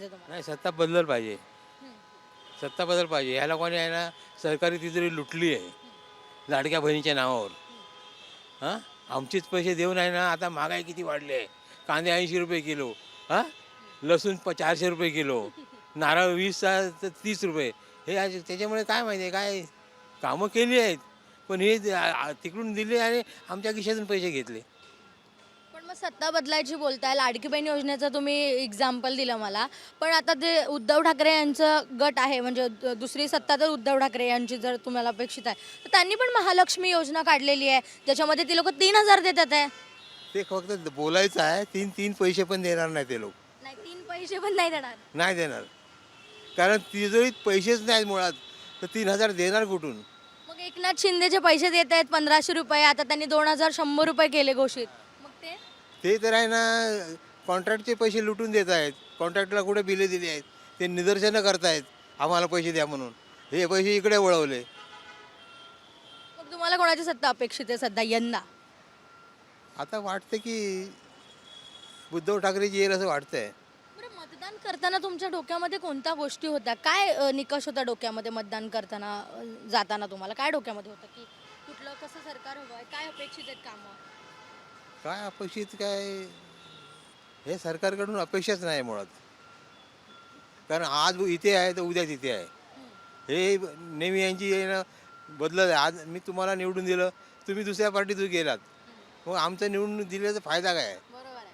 नाही सत्ता बदललं पाहिजे. सत्ता बदल पाहिजे. ह्या लोकांनी आहे ना सरकारी तिजोरी लुटली आहे लाडक्या बहिणीच्या नावावर हां? आमचेच पैसे देऊन आहे ना आता महागाई किती वाढली आहे? कांदे ऐंशी रुपये किलो हां? लसूण प चारशे रुपये किलो नारळ वीस तर तीस रुपये. हे आज- त्याच्यामुळे काय माहिती आहे काय कामं केली आहेत. पण हे तिकडून दिले आणि आमच्या खिशातून पैसे घेतले. सत्ता बदलायची बोलताय. लाडकी बहीण योजनेचं तुम्ही एक्झाम्पल दिलं मला. पण आता जे उद्धव ठाकरे यांचं गट आहे. म्हणजे द- दुसरी सत्ता तर उद्धव ठाकरे यांची जर तुम्हाला अपेक्षित आहे. तर त्यांनी पण महालक्ष्मी योजना काढलेली आहे. ज्याच्यामध्ये ती लोक तीन हजार देतात आहे. ते फक्त बोलायचं आहे. तीन तीन पैसे पण देणार नाही ते लोक. नाही तीन पैसे पण नाही देणार. नाही देणार. कारण तिजोरीत पैसेच नाहीत मुळात तर तीन हजार देणार कुठून? मग एकनाथ शिंदेचे पैसे देत आहेत पंधराशे रुपये. आता त्यांनी दोन हजार शंभर रुपये केले घोषित. ते तर आहे ना कॉन्ट्रॅक्टचे पैसे लुटून देत आहेत. कॉन्ट्रॅक्टला कुठे बिले दिली आहेत? ते निदर्शनं करतायत. आम्हाला पैसे द्या म्हणून. हे पैसे इकडे वळवले. मग तुम्हाला कोणाची सत्ता अपेक्षित आहे सध्या? यंदा. आता वाटतं की उद्धव ठाकरेची येईल असं वाटतंय. बरं मतदान करताना तुमच्या डोक्यामध्ये कोणत्या गोष्टी होत्या? काय अ, निकष होता डोक्यामध्ये मतदान करताना अ, जाताना तुम्हाला? काय डोक्यामध्ये होतं की कुठलं कसं सरकार हवं आहे? काय अपेक्षित आहेत कामं? काय अपेक्षित काय? हे सरकारकडून अपेक्षाच नाही मुळात. कारण आज इथे आहे तर उद्या तिथे आहे. हे नेहमी यांची येणं बदलत आहे. आज मी तुम्हाला निवडून दिलं तुम्ही दुसऱ्या पार्टीतून गेलात. मग आमचं निवडून दिल्याचा फायदा काय आहे?